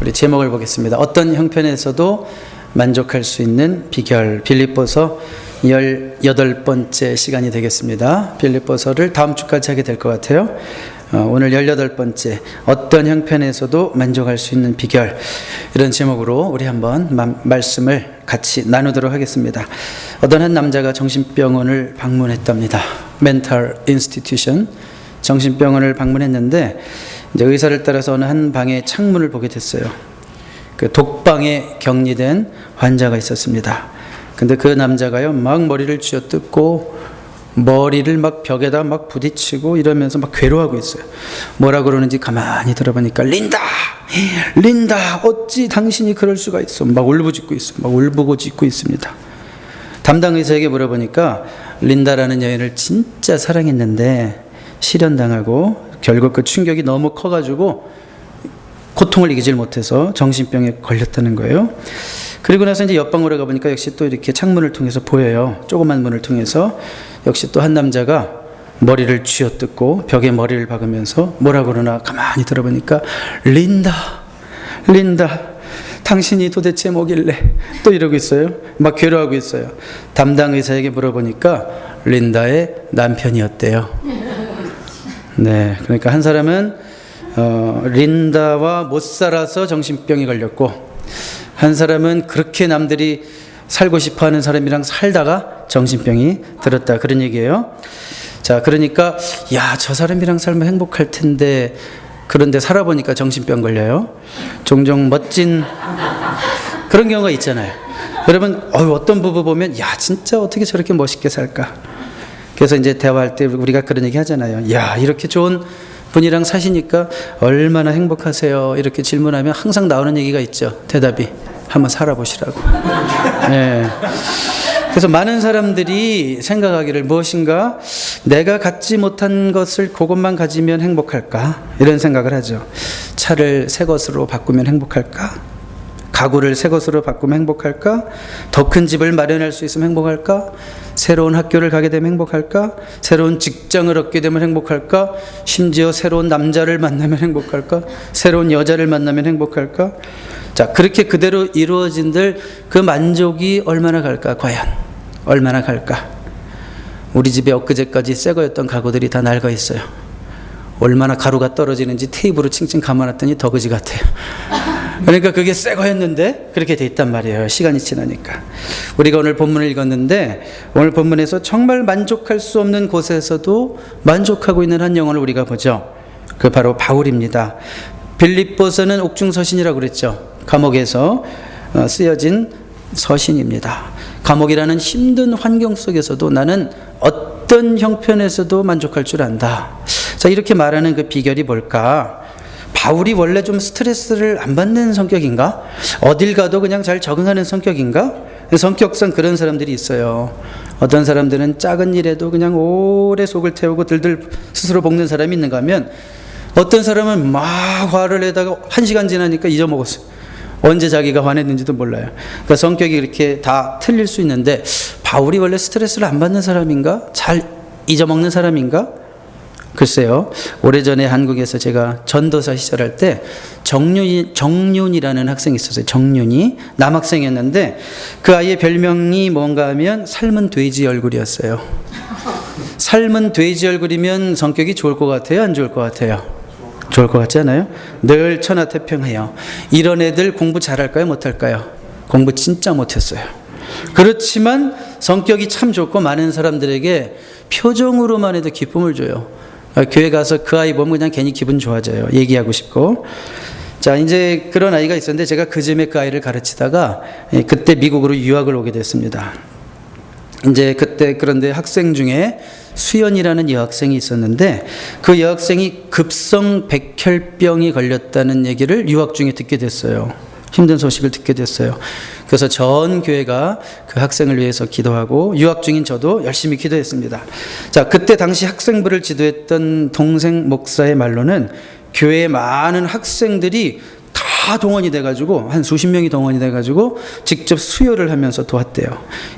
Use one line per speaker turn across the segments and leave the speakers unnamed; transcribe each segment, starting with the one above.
우리 제목을 보겠습니다. 어떤 형편에서도 만족할 수 있는 비결 빌립보서 18번째 시간이 되겠습니다. 빌립보서를 다음 주까지 하게 될 것 같아요. 어, 오늘 18번째 어떤 형편에서도 만족할 수 있는 비결 이런 제목으로 우리 한번 마, 말씀을 같이 나누도록 하겠습니다. 어떤 한 남자가 정신병원을 방문했답니다. 멘탈 인스티튜션 정신병원을 방문했는데 이제 의사를 따라서 어느 한 방의 창문을 보게 됐어요. 그 독방에 격리된 환자가 있었습니다. 근데 그 남자가요, 막 머리를 쥐어뜯고 머리를 막 벽에다 막 부딪히고 이러면서 막 괴로워하고 있어요. 뭐라 그러는지 가만히 들어보니까 린다, 린다, 어찌 당신이 그럴 수가 있어? 막 울부짖고 있어, 막 울부짖고 있습니다. 담당 의사에게 물어보니까 린다라는 여인을 진짜 사랑했는데 실현당하고 결국 그 충격이 너무 커가지고 고통을 이기질 못해서 정신병에 걸렸다는 거예요. 그리고 나서 이제 옆방으로 가보니까 역시 또 이렇게 창문을 통해서 보여요. 조그만 문을 통해서 역시 또 한 남자가 머리를 쥐어뜯고 벽에 머리를 박으면서 뭐라 그러나 가만히 들어보니까 린다, 린다. 당신이 도대체 뭐길래 또 이러고 있어요. 막 괴로워하고 있어요. 담당 의사에게 물어보니까 린다의 남편이었대요. 네, 그러니까 한 사람은 어, 린다와 못 살아서 정신병에 걸렸고 한 사람은 그렇게 남들이 살고 싶어하는 사람이랑 살다가 정신병이 들었다 그런 얘기예요. 자, 그러니까 야 저 사람이랑 살면 행복할 텐데 그런데 살아보니까 정신병 걸려요. 종종 멋진 그런 경우가 있잖아요. 여러분 어떤 부부 보면 야 진짜 어떻게 저렇게 멋있게 살까? 그래서 이제 대화할 때 우리가 그런 얘기 하잖아요. 야 이렇게 좋은 분이랑 사시니까 얼마나 행복하세요? 이렇게 질문하면 항상 나오는 얘기가 있죠. 대답이 한번 살아보시라고. 네. 그래서 많은 사람들이 생각하기를 무엇인가 내가 갖지 못한 것을 그것만 가지면 행복할까 이런 생각을 하죠. 차를 새 것으로 바꾸면 행복할까? 가구를 새 것으로 바꾸면 행복할까? 더 큰 집을 마련할 수 있으면 행복할까? 새로운 학교를 가게 되면 행복할까? 새로운 직장을 얻게 되면 행복할까? 심지어 새로운 남자를 만나면 행복할까? 새로운 여자를 만나면 행복할까? 자, 그렇게 그대로 이루어진들 그 만족이 얼마나 갈까? 과연 얼마나 갈까? 우리 집에 엊그제까지 새 거였던 가구들이 다 낡아 있어요. 얼마나 가루가 떨어지는지 테이프로 칭칭 감아놨더니 더 그지 같아요. 그러니까 그게 새 거였는데 그렇게 돼 있단 말이에요. 시간이 지나니까. 우리가 오늘 본문을 읽었는데 오늘 본문에서 정말 만족할 수 없는 곳에서도 만족하고 있는 한 영혼을 우리가 보죠. 그 바로 바울입니다. 빌립보서는 옥중 서신이라고 그랬죠. 감옥에서 어, 쓰여진 서신입니다. 감옥이라는 힘든 환경 속에서도 나는 어떤 형편에서도 만족할 줄 안다. 자, 이렇게 말하는 그 비결이 뭘까? 바울이 원래 좀 스트레스를 안 받는 성격인가? 어딜 가도 그냥 잘 적응하는 성격인가? 성격상 그런 사람들이 있어요. 어떤 사람들은 작은 일에도 그냥 오래 속을 태우고 들들 스스로 볶는 사람이 있는가 하면 어떤 사람은 막 화를 내다가 한 시간 지나니까 잊어먹었어요. 언제 자기가 화냈는지도 몰라요. 그러니까 성격이 이렇게 다 틀릴 수 있는데 바울이 원래 스트레스를 안 받는 사람인가? 잘 잊어먹는 사람인가? 글쎄요. 오래전에 한국에서 제가 전도사 시절할 때 정윤이, 정윤이라는 학생이 있었어요. 정윤이. 남학생이었는데 그 아이의 별명이 뭔가 하면 삶은 돼지 얼굴이었어요. 삶은 돼지 얼굴이면 성격이 좋을 것 같아요? 안 좋을 것 같아요? 좋을 것 같지 않아요? 늘 천하태평해요. 이런 애들 공부 잘할까요? 못할까요? 공부 진짜 못했어요. 그렇지만 성격이 참 좋고 많은 사람들에게 표정으로만 해도 기쁨을 줘요. 교회 가서 그 아이 보면 그냥 괜히 기분 좋아져요. 얘기하고 싶고. 자, 이제 그런 아이가 있었는데 제가 그 즈음에 그 아이를 가르치다가 예, 그때 미국으로 유학을 오게 됐습니다. 이제 그때 그런데 학생 중에 수연이라는 여학생이 있었는데 그 여학생이 급성 백혈병이 걸렸다는 얘기를 유학 중에 듣게 됐어요. 힘든 소식을 듣게 됐어요. 그래서 전 교회가 그 학생을 위해서 기도하고 유학 중인 저도 열심히 기도했습니다. 자, 그때 당시 학생부를 지도했던 동생 목사의 말로는 교회의 많은 학생들이 다 동원이 돼가지고 한 수십 명이 동원이 돼가지고 직접 수혈을 하면서 도왔대요.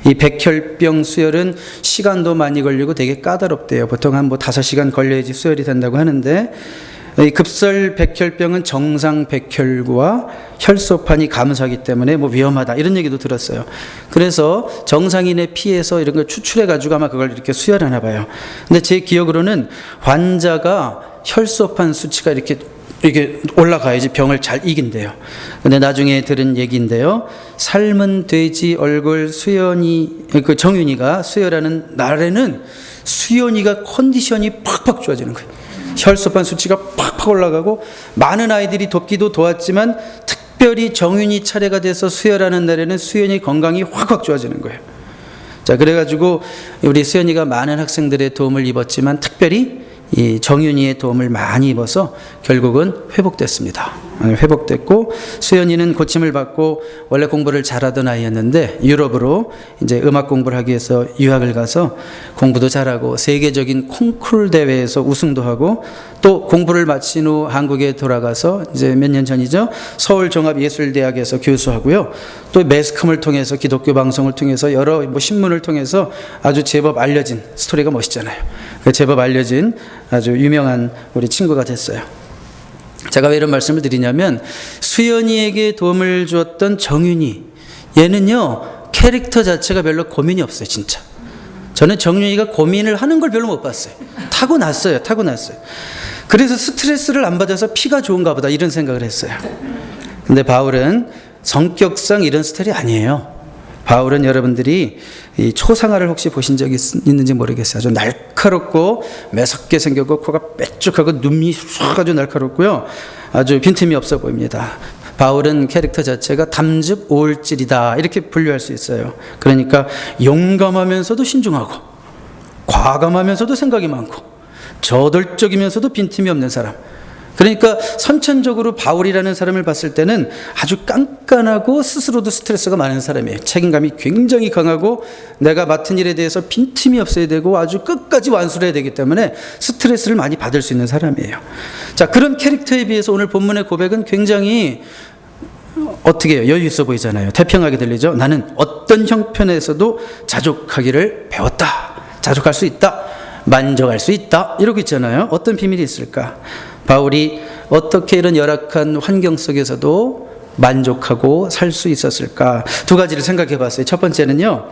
이 백혈병 수혈은 시간도 많이 걸리고 되게 까다롭대요. 보통 한 뭐 다섯 시간 걸려야지 수혈이 된다고 하는데 이 급설 백혈병은 정상 백혈구와 혈소판이 감소하기 때문에 뭐 위험하다 이런 얘기도 들었어요. 그래서 정상인의 피에서 이런 걸 추출해 가지고 아마 그걸 이렇게 수혈하나 봐요. 근데 제 기억으로는 환자가 혈소판 수치가 이렇게 이게 올라가야지 병을 잘 이긴대요. 근데 나중에 들은 얘기인데요. 삶은 돼지 얼굴 수연이 그 정윤이가 수혈하는 날에는 수연이가 컨디션이 팍팍 좋아지는 거예요. 혈소판 수치가 팍팍 올라가고 많은 아이들이 돕기도 도왔지만 특별히 정윤이 차례가 돼서 수혈하는 날에는 수연이 건강이 확확 좋아지는 거예요. 자, 그래가지고 우리 수연이가 많은 학생들의 도움을 입었지만 특별히 이 정윤이의 도움을 많이 입어서 결국은 회복됐습니다. 회복됐고 수연이는 고침을 받고 원래 공부를 잘하던 아이였는데 유럽으로 이제 음악 공부를 하기 위해서 유학을 가서 공부도 잘하고 세계적인 콩쿨 대회에서 우승도 하고 또 공부를 마친 후 한국에 돌아가서 이제 몇 년 전이죠 서울 종합예술대학에서 교수하고요 또 매스컴을 통해서 기독교 방송을 통해서 여러 뭐 신문을 통해서 아주 제법 알려진 스토리가 멋있잖아요. 그 제법 알려진 아주 유명한 우리 친구가 됐어요. 제가 왜 이런 말씀을 드리냐면 수연이에게 도움을 주었던 정윤이 얘는요 캐릭터 자체가 별로 고민이 없어요 진짜 저는 정윤이가 고민을 하는 걸 별로 못 봤어요 타고났어요 타고났어요 그래서 스트레스를 안 받아서 피가 좋은가 보다 이런 생각을 했어요 근데 바울은 성격상 이런 스타일이 아니에요 바울은 여러분들이 이 초상화를 혹시 보신 적 있, 있는지 모르겠어요. 아주 날카롭고 매섭게 생겼고 코가 빼쭉하고 눈이 싹 아주 날카롭고요. 아주 빈틈이 없어 보입니다. 바울은 캐릭터 자체가 담즙 오울질이다 이렇게 분류할 수 있어요. 그러니까 용감하면서도 신중하고 과감하면서도 생각이 많고 저돌적이면서도 빈틈이 없는 사람. 그러니까 선천적으로 바울이라는 사람을 봤을 때는 아주 깐깐하고 스스로도 스트레스가 많은 사람이에요. 책임감이 굉장히 강하고 내가 맡은 일에 대해서 빈틈이 없어야 되고 아주 끝까지 완수를 해야 되기 때문에 스트레스를 많이 받을 수 있는 사람이에요. 자, 그런 캐릭터에 비해서 오늘 본문의 고백은 굉장히 어떻게 해요? 여유 있어 보이잖아요. 태평하게 들리죠? 나는 어떤 형편에서도 자족하기를 배웠다. 자족할 수 있다. 만족할 수 있다. 이러고 있잖아요. 어떤 비밀이 있을까? 바울이 어떻게 이런 열악한 환경 속에서도 만족하고 살 수 있었을까? 두 가지를 생각해 봤어요. 첫 번째는요.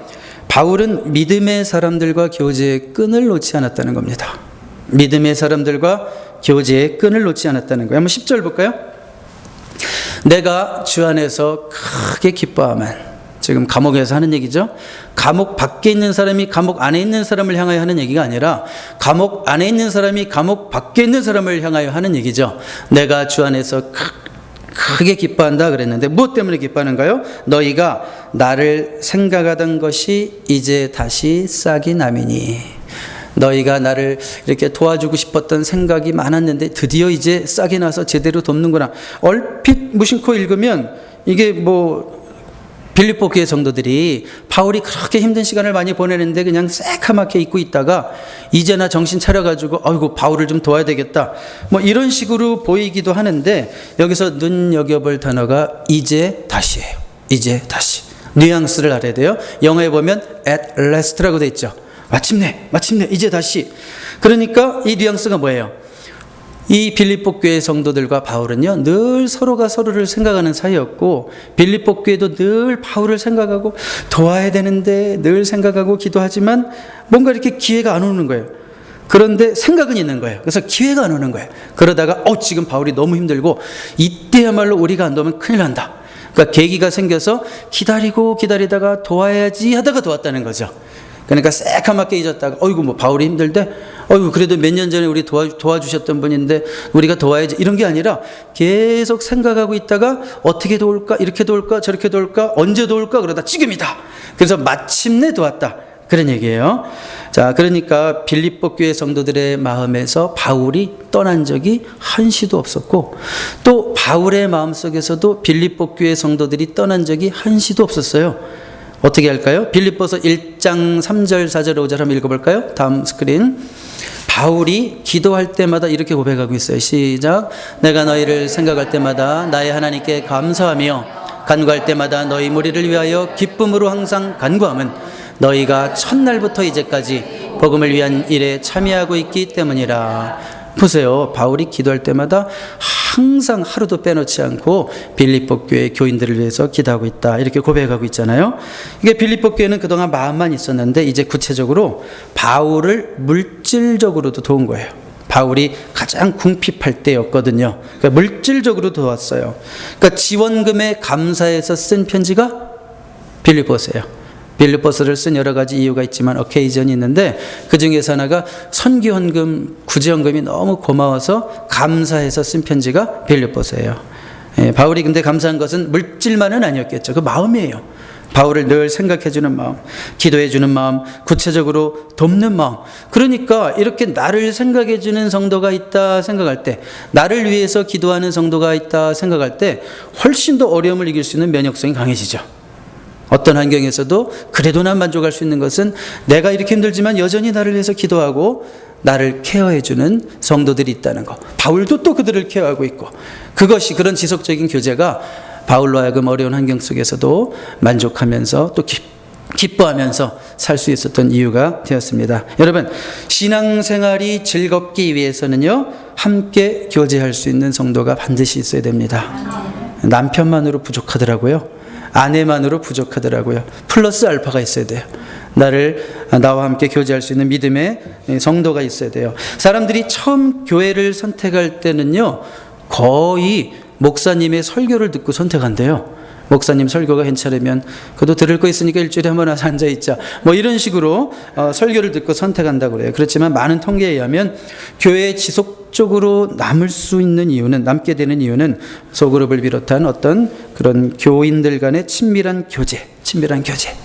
바울은 믿음의 사람들과 교제의 끈을 놓지 않았다는 겁니다. 믿음의 사람들과 교제의 끈을 놓지 않았다는 거예요. 한번 10절 볼까요? 내가 주 안에서 크게 기뻐하면 지금 감옥에서 하는 얘기죠. 감옥 밖에 있는 사람이 감옥 안에 있는 사람을 향하여 하는 얘기가 아니라 감옥 안에 있는 사람이 감옥 밖에 있는 사람을 향하여 하는 얘기죠. 내가 주 안에서 크게 기뻐한다 그랬는데 무엇 때문에 기뻐하는가요? 너희가 나를 생각하던 것이 이제 다시 싹이 남이니 너희가 나를 이렇게 도와주고 싶었던 생각이 많았는데 드디어 이제 싹이 나서 제대로 돕는구나. 얼핏 무심코 읽으면 이게 뭐 빌립보 교회 성도들이 바울이 그렇게 힘든 시간을 많이 보내는데 그냥 새카맣게 잊고 있다가 이제나 정신 차려가지고 아이고 바울을 좀 도와야 되겠다 뭐 이런 식으로 보이기도 하는데 여기서 눈여겨볼 단어가 이제 다시예요. 이제 다시 뉘앙스를 알아야 돼요. 영어에 보면 at last라고 돼 있죠. 마침내 마침내 이제 다시 그러니까 이 뉘앙스가 뭐예요? 이 빌립보 교회 성도들과 바울은요 늘 서로가 서로를 생각하는 사이였고 빌립보 교회도 늘 바울을 생각하고 도와야 되는데 늘 생각하고 기도하지만 뭔가 이렇게 기회가 안 오는 거예요. 그런데 생각은 있는 거예요. 그래서 기회가 안 오는 거예요. 그러다가 어 지금 바울이 너무 힘들고 이때야말로 우리가 안 도우면 큰일 난다. 그러니까 계기가 생겨서 기다리고 기다리다가 도와야지 하다가 도왔다는 거죠. 그러니까 새카맣게 잊었다가 어이구 뭐 바울이 힘들대? 어이구 그래도 몇 년 전에 우리 도와, 도와주셨던 분인데 우리가 도와야지. 이런 게 아니라 계속 생각하고 있다가 어떻게 도울까 이렇게 도울까 저렇게 도울까 언제 도울까 그러다 지금이다. 그래서 마침내 도왔다. 그런 얘기예요. 자 그러니까 빌립보 교회 성도들의 마음에서 바울이 떠난 적이 한시도 없었고 또 바울의 마음속에서도 빌립보 교회 성도들이 떠난 적이 한시도 없었어요 어떻게 할까요? 빌립보서 1장 3절 4절 5절 한번 읽어볼까요? 다음 스크린 바울이 기도할 때마다 이렇게 고백하고 있어요 시작 내가 너희를 생각할 때마다 나의 하나님께 감사하며 간구할 때마다 너희 무리를 위하여 기쁨으로 항상 간구함은 너희가 첫날부터 이제까지 복음을 위한 일에 참여하고 있기 때문이라 보세요. 바울이 기도할 때마다 항상 하루도 빼놓지 않고 빌립보 교회 교인들을 위해서 기도하고 있다. 이렇게 고백하고 있잖아요. 이게 빌립보 교회는 그동안 마음만 있었는데 이제 구체적으로 바울을 물질적으로도 도운 거예요. 바울이 가장 궁핍할 때였거든요. 그러니까 물질적으로 도왔어요. 그러니까 지원금에 감사해서 쓴 편지가 빌립보서예요. 빌립보서를 쓴 여러 가지 이유가 있지만 어케이전이 있는데 그 중에서 하나가 선교헌금, 구제헌금이 너무 고마워서 감사해서 쓴 편지가 빌립보서예요. 예, 바울이 근데 감사한 것은 물질만은 아니었겠죠. 그 마음이에요. 바울을 늘 생각해주는 마음, 기도해주는 마음, 구체적으로 돕는 마음. 그러니까 이렇게 나를 생각해주는 성도가 있다 생각할 때, 나를 위해서 기도하는 성도가 있다 생각할 때, 훨씬 더 어려움을 이길 수 있는 면역성이 강해지죠. 어떤 환경에서도 그래도 난 만족할 수 있는 것은 내가 이렇게 힘들지만 여전히 나를 위해서 기도하고 나를 케어해주는 성도들이 있다는 거. 바울도 또 그들을 케어하고 있고 그것이 그런 지속적인 교제가 바울로 하여금 어려운 환경 속에서도 만족하면서 또 기, 기뻐하면서 살 수 있었던 이유가 되었습니다. 여러분, 신앙생활이 즐겁기 위해서는요, 함께 교제할 수 있는 성도가 반드시 있어야 됩니다. 남편만으로 부족하더라고요. 아내만으로 부족하더라고요. 플러스 알파가 있어야 돼요. 나를 나와 함께 교제할 수 있는 믿음의 성도가 있어야 돼요. 사람들이 처음 교회를 선택할 때는요, 거의 목사님의 설교를 듣고 선택한대요. 목사님 설교가 괜찮으면 그도 들을 거 있으니까 일주일에 한 번 와서 앉아 있자. 뭐 이런 식으로 어, 설교를 듣고 선택한다고 그래요. 그렇지만 많은 통계에 의하면 교회에 지속적으로 남을 수 있는 이유는 남게 되는 이유는 소그룹을 비롯한 어떤 그런 교인들 간의 친밀한 교제, 친밀한 교제.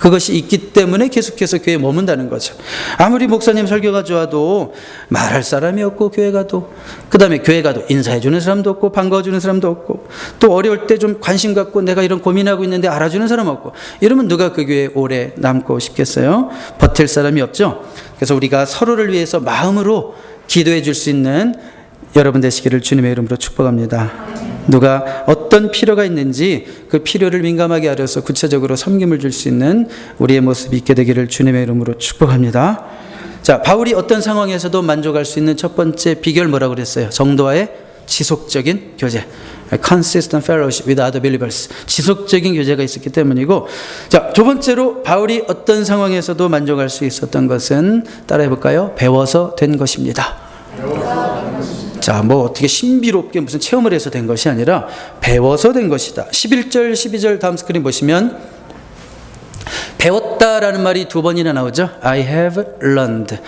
그것이 있기 때문에 계속해서 교회에 머문다는 거죠. 아무리 목사님 설교가 좋아도 말할 사람이 없고 교회 가도 그다음에 교회 가도 인사해 주는 사람도 없고 반가워 주는 사람도 없고 또 어려울 때 좀 관심 갖고 내가 이런 고민하고 있는데 알아주는 사람 없고 이러면 누가 그 교회에 오래 남고 싶겠어요? 버틸 사람이 없죠. 그래서 우리가 서로를 위해서 마음으로 기도해 줄 수 있는 여러분 되시기를 주님의 이름으로 축복합니다. 누가 어떤 필요가 있는지 그 필요를 민감하게 알아서 구체적으로 섬김을 줄 수 있는 우리의 모습이 있게 되기를 주님의 이름으로 축복합니다. 자, 바울이 어떤 상황에서도 만족할 수 있는 첫 번째 비결 뭐라고 그랬어요? 정도와의 지속적인 교제. consistent fellowship with other believers. 지속적인 교제가 있었기 때문이고. 자, 두 번째로 바울이 어떤 상황에서도 만족할 수 있었던 것은 따라해 볼까요? 배워서 된 것입니다. 자, 뭐 어떻게 신비롭게 무슨 체험을 해서 된 것이 아니라 배워서 된 것이다. 11절, 12절 다음 스크린 보시면 배웠다라는 말이 두 번이나 나오죠. I have learned.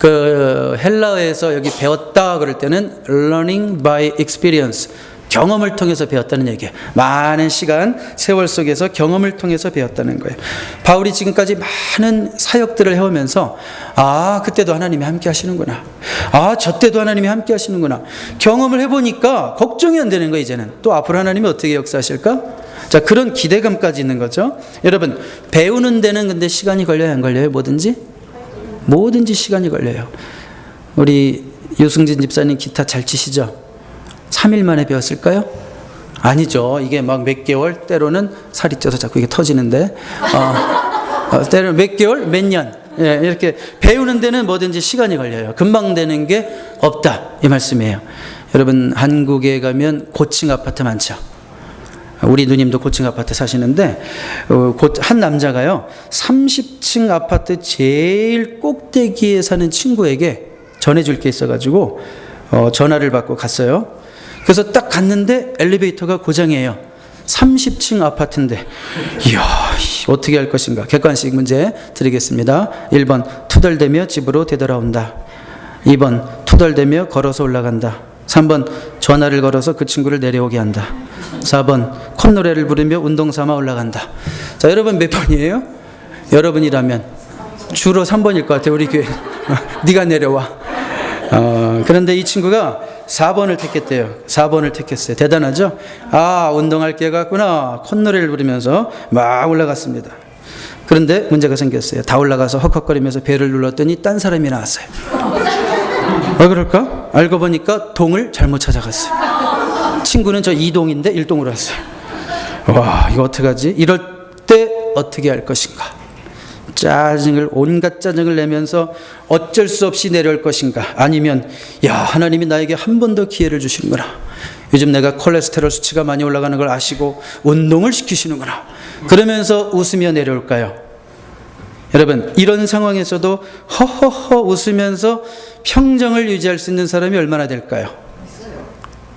그 헬라어에서 여기 배웠다 그럴 때는 learning by experience. 경험을 통해서 배웠다는 얘기예요. 많은 시간, 세월 속에서 경험을 통해서 배웠다는 거예요. 바울이 지금까지 많은 사역들을 해오면서 아, 그때도 하나님이 함께 하시는구나. 아, 저 때도 하나님이 함께 하시는구나. 경험을 해보니까 걱정이 안 되는 거예요, 이제는. 또 앞으로 하나님이 어떻게 역사하실까? 자, 그런 기대감까지 있는 거죠. 여러분, 배우는 데는 근데 시간이 걸려요, 안 걸려요? 뭐든지? 뭐든지 시간이 걸려요. 우리 유승진 집사님 기타 잘 치시죠? 3일 만에 배웠을까요? 아니죠. 이게 막 몇 개월, 때로는 살이 쪄서 자꾸 이게 터지는데, 어, 어, 때로는 몇 개월, 몇 년. 예, 이렇게 배우는 데는 뭐든지 시간이 걸려요. 금방 되는 게 없다. 이 말씀이에요. 여러분, 한국에 가면 고층 아파트 많죠. 우리 누님도 고층 아파트 사시는데, 어, 한 남자가요, 30층 아파트 제일 꼭대기에 사는 친구에게 전해줄 게 있어가지고, 어, 전화를 받고 갔어요. 그래서 딱 갔는데 엘리베이터가 고장이에요. 30층 아파트인데, 이야, 어떻게 할 것인가. 객관식 문제 드리겠습니다. 1번, 투덜대며 집으로 되돌아온다. 2번, 투덜대며 걸어서 올라간다. 3번, 전화를 걸어서 그 친구를 내려오게 한다. 4번, 콧노래를 부르며 운동 삼아 올라간다. 자, 여러분 몇 번이에요? 여러분이라면 주로 3번일 것 같아요. 우리 교회. 네가 내려와. 어, 그런데 이 친구가 4번을 택했대요. 4번을 택했어요. 대단하죠? 아, 운동할 기회가 왔구나. 콧노래를 부르면서 막 올라갔습니다. 그런데 문제가 생겼어요. 다 올라가서 헉헉거리면서 배를 눌렀더니 딴 사람이 나왔어요. 왜 그럴까? 알고 보니까 동을 잘못 찾아갔어요. 친구는 저 2동인데 1동으로 왔어요. 와, 이거 어떡하지? 이럴 때 어떻게 할 것인가? 짜증을 온갖 짜증을 내면서 어쩔 수 없이 내려올 것인가 아니면 야 하나님이 나에게 한 번 더 기회를 주시는구나 요즘 내가 콜레스테롤 수치가 많이 올라가는 걸 아시고 운동을 시키시는구나 그러면서 웃으며 내려올까요? 여러분 이런 상황에서도 허허허 웃으면서 평정을 유지할 수 있는 사람이 얼마나 될까요?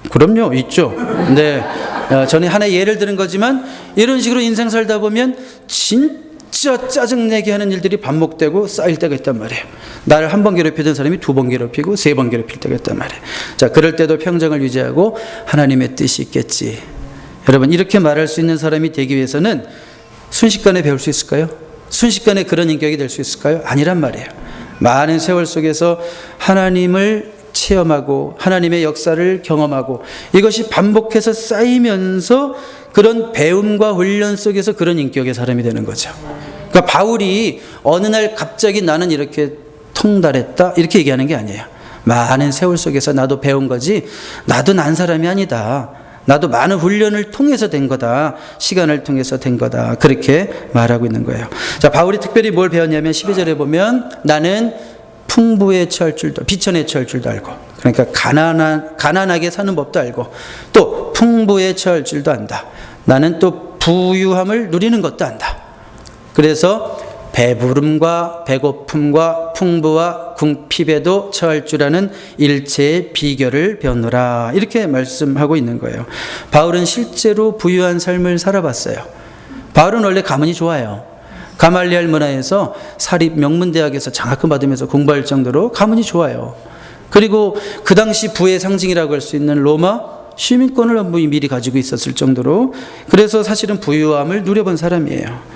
그럼요, 있죠. 네. 어, 전에 하나 예를 들은 거지만 이런 식으로 인생 살다 보면 진 짜 짜증내게 하는 일들이 반복되고 쌓일 때가 있단 말이에요. 나를 한 번 괴롭히던 사람이 두 번 괴롭히고 세 번 괴롭힐 때가 있단 말이에요. 자, 그럴 때도 평정을 유지하고 하나님의 뜻이 있겠지. 여러분, 이렇게 말할 수 있는 사람이 되기 위해서는 순식간에 배울 수 있을까요? 순식간에 그런 인격이 될 수 있을까요? 아니란 말이에요. 많은 세월 속에서 하나님을 체험하고 하나님의 역사를 경험하고 이것이 반복해서 쌓이면서 그런 배움과 훈련 속에서 그런 인격의 사람이 되는 거죠. 그러니까 바울이 어느 날 갑자기 나는 이렇게 통달했다 이렇게 얘기하는 게 아니에요. 많은 세월 속에서 나도 배운 거지 나도 난 사람이 아니다. 나도 많은 훈련을 통해서 된 거다. 시간을 통해서 된 거다. 그렇게 말하고 있는 거예요. 자, 바울이 특별히 뭘 배웠냐면 12절에 보면 나는 풍부에 처할 줄도 비천에 처할 줄도 알고 그러니까 가난한 가난하게 사는 법도 알고 또 풍부에 처할 줄도 안다. 나는 또 부유함을 누리는 것도 안다. 그래서 배부름과 배고픔과 풍부와 궁핍에도 처할 줄 아는 일체의 비결을 배우노라 이렇게 말씀하고 있는 거예요. 바울은 실제로 부유한 삶을 살아봤어요. 바울은 원래 가문이 좋아요. 가말리알 문화에서 사립 명문대학에서 장학금 받으면서 공부할 정도로 가문이 좋아요. 그리고 그 당시 부의 상징이라고 할 수 있는 로마 시민권을 미리 가지고 있었을 정도로 그래서 사실은 부유함을 누려본 사람이에요.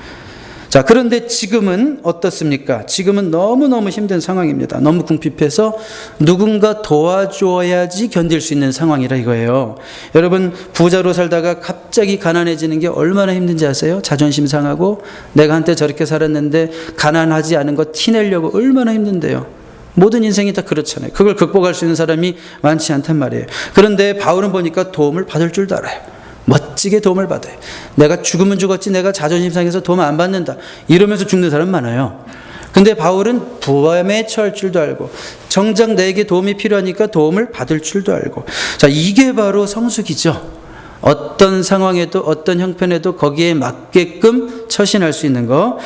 자, 그런데 지금은 어떻습니까? 지금은 너무너무 힘든 상황입니다. 너무 궁핍해서 누군가 도와줘야지 견딜 수 있는 상황이라 이거예요. 여러분, 부자로 살다가 갑자기 가난해지는 게 얼마나 힘든지 아세요? 자존심 상하고 내가 한때 저렇게 살았는데 가난하지 않은 거 티내려고 얼마나 힘든데요. 모든 인생이 다 그렇잖아요. 그걸 극복할 수 있는 사람이 많지 않단 말이에요. 그런데 바울은 보니까 도움을 받을 줄도 알아요. 멋지게 도움을 받아요. 내가 죽으면 죽었지 내가 자존심 상해서 도움 안 받는다. 이러면서 죽는 사람 많아요. 근데 바울은 부함에 처할 줄도 알고 정작 내게 도움이 필요하니까 도움을 받을 줄도 알고 자 이게 바로 성숙이죠. 어떤 상황에도 어떤 형편에도 거기에 맞게끔 처신할 수 있는 거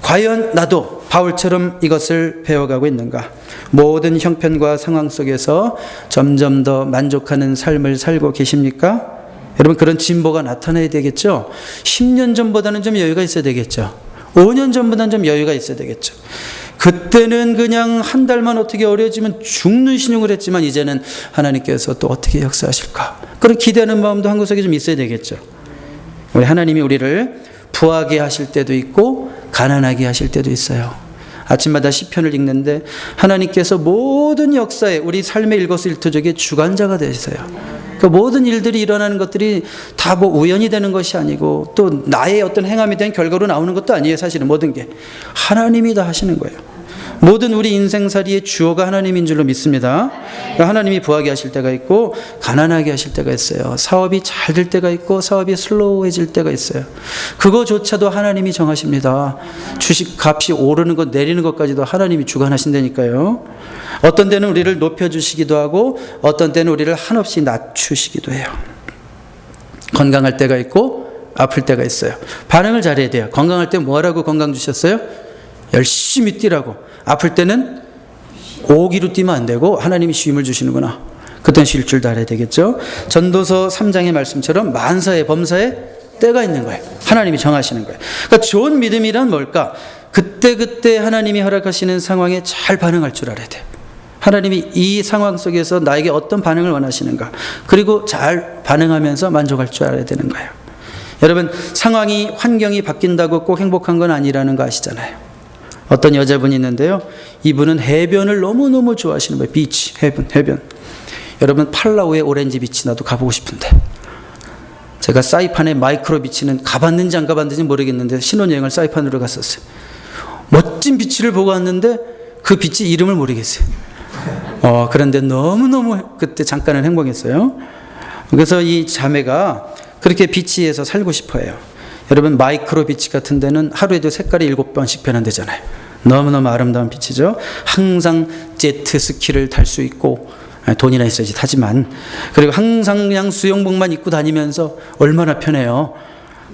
과연 나도 바울처럼 이것을 배워가고 있는가? 모든 형편과 상황 속에서 점점 더 만족하는 삶을 살고 계십니까? 여러분 그런 진보가 나타나야 되겠죠? 10년 전보다는 좀 여유가 있어야 되겠죠? 5년 전보다는 좀 여유가 있어야 되겠죠? 그때는 그냥 한 달만 어떻게 어려지면 죽는 신용을 했지만 이제는 하나님께서 또 어떻게 역사하실까? 그런 기대하는 마음도 한 구석에 좀 있어야 되겠죠? 우리 하나님이 우리를 부하게 하실 때도 있고 가난하게 하실 때도 있어요. 아침마다 시편을 읽는데 하나님께서 모든 역사에 우리 삶의 일거수일투족의 주관자가 되세요. 그 모든 일들이 일어나는 것들이 다 뭐 우연이 되는 것이 아니고 또 나의 어떤 행함이 된 결과로 나오는 것도 아니에요. 사실은 모든 게 하나님이 다 하시는 거예요. 모든 우리 인생살이의 주어가 하나님인 줄로 믿습니다. 하나님이 부하게 하실 때가 있고 가난하게 하실 때가 있어요. 사업이 잘 될 때가 있고 사업이 슬로우해질 때가 있어요. 그거조차도 하나님이 정하십니다. 주식 값이 오르는 것 내리는 것까지도 하나님이 주관하신다니까요. 어떤 때는 우리를 높여 주시기도 하고 어떤 때는 우리를 한없이 낮추시기도 해요. 건강할 때가 있고 아플 때가 있어요. 반응을 잘해야 돼요. 건강할 때 뭐라고 건강 주셨어요? 열심히 뛰라고. 아플 때는 오기로 뛰면 안 되고 하나님이 쉼을 주시는구나. 그땐 쉴 줄 알아야 되겠죠. 전도서 3장의 말씀처럼 만사에 범사에 때가 있는 거예요. 하나님이 정하시는 거예요. 그러니까 좋은 믿음이란 뭘까? 그때그때 하나님이 허락하시는 상황에 잘 반응할 줄 알아야 돼. 하나님이 이 상황 속에서 나에게 어떤 반응을 원하시는가. 그리고 잘 반응하면서 만족할 줄 알아야 되는 거예요. 여러분, 상황이, 환경이 바뀐다고 꼭 행복한 건 아니라는 거 아시잖아요. 어떤 여자분이 있는데요. 이분은 해변을 너무너무 좋아하시는 거예요. 비치, 해변, 해변. 여러분, 팔라우의 오렌지 비치 나도 가보고 싶은데. 제가 사이판의 마이크로 비치는 가봤는지 안 가봤는지 모르겠는데 신혼여행을 사이판으로 갔었어요. 멋진 비치를 보고 왔는데 그 비치 이름을 모르겠어요. 어, 그런데 너무너무 그때 잠깐은 행복했어요. 그래서 이 자매가 그렇게 비치에서 살고 싶어요. 여러분 마이크로 빛이 같은 데는 하루에도 색깔이 일곱 번씩 변한대잖아요. 너무너무 아름다운 빛이죠. 항상 제트 스키를 탈 수 있고 아, 돈이나 있어야지 타지만 그리고 항상 그냥 수영복만 입고 다니면서 얼마나 편해요.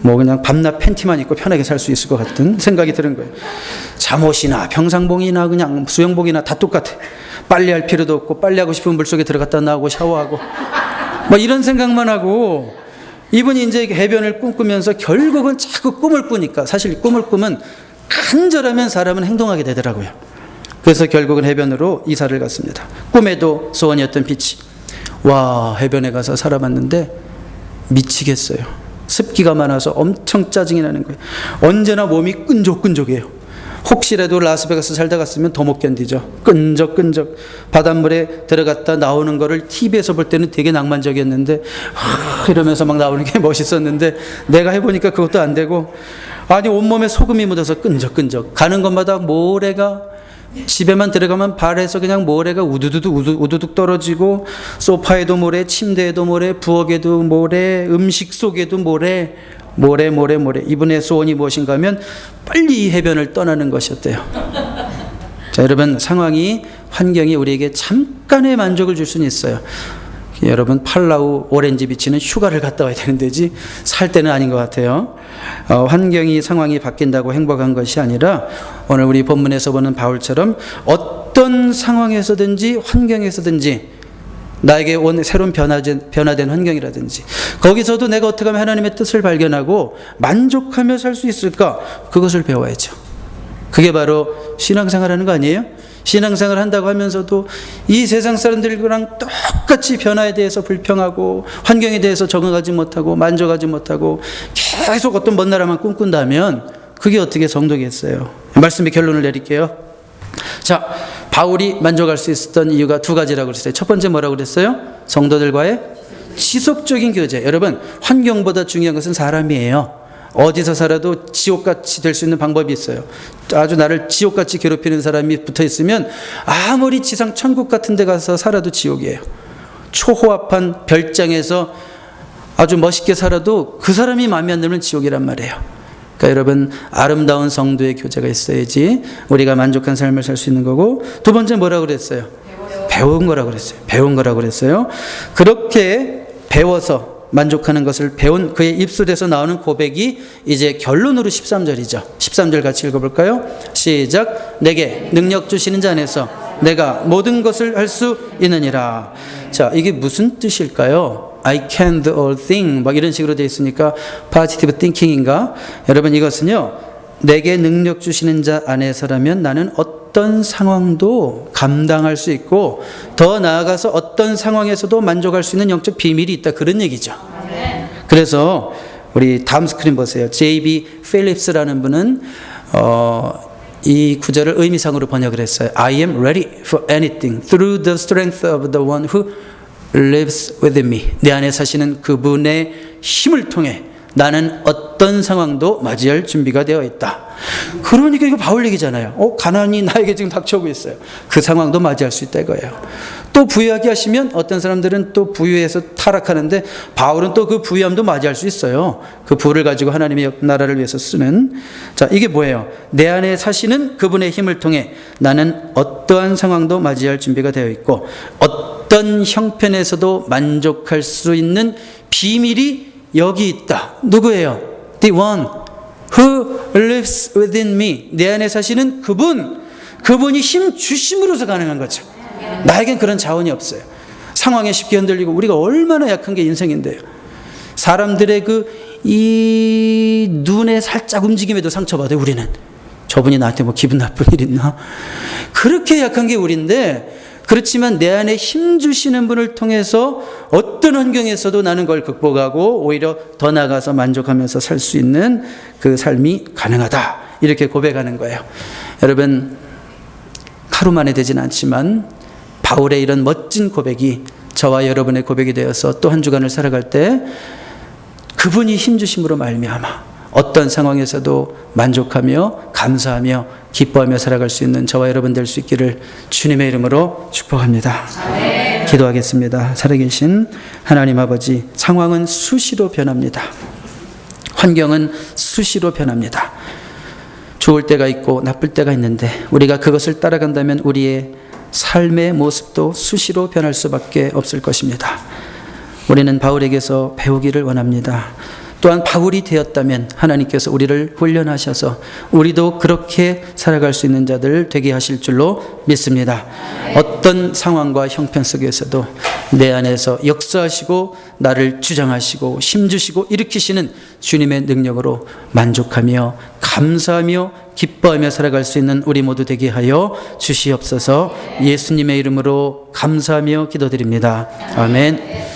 뭐 그냥 밤낮 팬티만 입고 편하게 살 수 있을 것 같은 생각이 드는 거예요. 잠옷이나 평상복이나 그냥 수영복이나 다 똑같아. 빨래할 필요도 없고 빨래하고 싶으면 물속에 들어갔다 나오고 샤워하고 뭐 이런 생각만 하고 이분이 이제 해변을 꿈꾸면서 결국은 자꾸 꿈을 꾸니까 사실 꿈을 꾸면 간절하면 사람은 행동하게 되더라고요. 그래서 결국은 해변으로 이사를 갔습니다. 꿈에도 소원이었던 빛이 와 해변에 가서 살아봤는데 미치겠어요. 습기가 많아서 엄청 짜증이 나는 거예요. 언제나 몸이 끈적끈적해요. 혹시라도 라스베가스 살다 갔으면 더 못 견디죠. 끈적끈적 바닷물에 들어갔다 나오는 거를 TV에서 볼 때는 되게 낭만적이었는데 하, 이러면서 막 나오는 게 멋있었는데 내가 해보니까 그것도 안 되고 아니 온몸에 소금이 묻어서 끈적끈적 가는 곳마다 모래가 집에만 들어가면 발에서 그냥 모래가 우두두두 우두, 우두둑 떨어지고 소파에도 모래, 침대에도 모래, 부엌에도 모래, 음식 속에도 모래, 모래, 모래, 모래. 이분의 소원이 무엇인가 하면 빨리 이 해변을 떠나는 것이었대요. 자, 여러분 상황이 환경이 우리에게 잠깐의 만족을 줄 수는 있어요. 여러분 팔라우 오렌지 비치는 휴가를 갔다 와야 되는 데지 살 때는 아닌 것 같아요. 어, 환경이 상황이 바뀐다고 행복한 것이 아니라 오늘 우리 본문에서 보는 바울처럼 어떤 상황에서든지 환경에서든지 나에게 온 새로운 변화된, 변화된 환경이라든지 거기서도 내가 어떻게 하면 하나님의 뜻을 발견하고 만족하며 살 수 있을까 그것을 배워야죠. 그게 바로 신앙생활하는 거 아니에요? 신앙생활 한다고 하면서도 이 세상 사람들이랑 똑같이 변화에 대해서 불평하고 환경에 대해서 적응하지 못하고 만족하지 못하고 계속 어떤 먼 나라만 꿈꾼다면 그게 어떻게 성도겠어요? 말씀의 결론을 내릴게요. 자, 바울이 만족할 수 있었던 이유가 두 가지라고 그랬어요. 첫 번째 뭐라고 그랬어요? 성도들과의 지속적인 교제. 여러분, 환경보다 중요한 것은 사람이에요. 어디서 살아도 지옥같이 될 수 있는 방법이 있어요. 아주 나를 지옥같이 괴롭히는 사람이 붙어 있으면 아무리 지상 천국 같은 데 가서 살아도 지옥이에요. 초호합한 별장에서 아주 멋있게 살아도 그 사람이 마음에 안 들면 지옥이란 말이에요. 그러니까 여러분 아름다운 성도의 교제가 있어야지 우리가 만족한 삶을 살 수 있는 거고 두 번째 뭐라고 그랬어요? 배운 거라고 그랬어요. 배운 거라고 그랬어요. 그렇게 배워서 만족하는 것을 배운 그의 입술에서 나오는 고백이 이제 결론으로 13절이죠. 13절 같이 읽어볼까요? 시작. 내게 능력 주시는 자 안에서 내가 모든 것을 할 수 있느니라. 자, 이게 무슨 뜻일까요? I can do all things. 막 이런 식으로 되어 있으니까 positive thinking인가? 여러분 이것은요. 내게 능력 주시는 자 안에서라면 나는 어떤 상황도 감당할 수 있고 더 나아가서 어떤 상황에서도 만족할 수 있는 영적 비밀이 있다 그런 얘기죠. 그래서 우리 다음 스크린 보세요. J.B. 필립스라는 분은 어, 이 구절을 의미상으로 번역을 했어요. I am ready for anything through the strength of the one who lives within me. 내 안에 사시는 그분의 힘을 통해 나는 어떤 상황도 맞이할 준비가 되어 있다. 그러니까 이거 바울 얘기잖아요. 어, 가난이 나에게 지금 닥쳐오고 있어요. 그 상황도 맞이할 수 있다 이거예요. 또 부유하게 하시면 어떤 사람들은 또 부유해서 타락하는데 바울은 또 그 부유함도 맞이할 수 있어요. 그 부를 가지고 하나님의 나라를 위해서 쓰는. 자, 이게 뭐예요? 내 안에 사시는 그분의 힘을 통해 나는 어떠한 상황도 맞이할 준비가 되어 있고 어 떤 형편에서도 만족할 수 있는 비밀이 여기 있다. 누구예요? The one who lives within me. 내 안에 사시는 그분. 그분이 힘 주심으로서 가능한 거죠. 나에겐 그런 자원이 없어요. 상황에 쉽게 흔들리고 우리가 얼마나 약한 게 인생인데요. 사람들의 그 이 눈에 살짝 움직임에도 상처받아요, 우리는. 저분이 나한테 뭐 기분 나쁜 일 있나? 그렇게 약한 게 우리인데 그렇지만 내 안에 힘 주시는 분을 통해서 어떤 환경에서도 나는 걸 극복하고 오히려 더 나아가서 만족하면서 살 수 있는 그 삶이 가능하다. 이렇게 고백하는 거예요. 여러분, 하루 만에 되진 않지만 바울의 이런 멋진 고백이 저와 여러분의 고백이 되어서 또 한 주간을 살아갈 때 그분이 힘 주심으로 말미암아 어떤 상황에서도 만족하며 감사하며 기뻐하며 살아갈 수 있는 저와 여러분 될 수 있기를 주님의 이름으로 축복합니다. 기도하겠습니다. 살아계신 하나님 아버지, 상황은 수시로 변합니다. 환경은 수시로 변합니다. 좋을 때가 있고 나쁠 때가 있는데 우리가 그것을 따라간다면 우리의 삶의 모습도 수시로 변할 수밖에 없을 것입니다. 우리는 바울에게서 배우기를 원합니다. 또한 바울이 되었다면 하나님께서 우리를 훈련하셔서 우리도 그렇게 살아갈 수 있는 자들 되게 하실 줄로 믿습니다. 어떤 상황과 형편 속에서도 내 안에서 역사하시고 나를 주장하시고 힘주시고 일으키시는 주님의 능력으로 만족하며 감사하며 기뻐하며 살아갈 수 있는 우리 모두 되게 하여 주시옵소서 예수님의 이름으로 감사하며 기도드립니다. 아멘.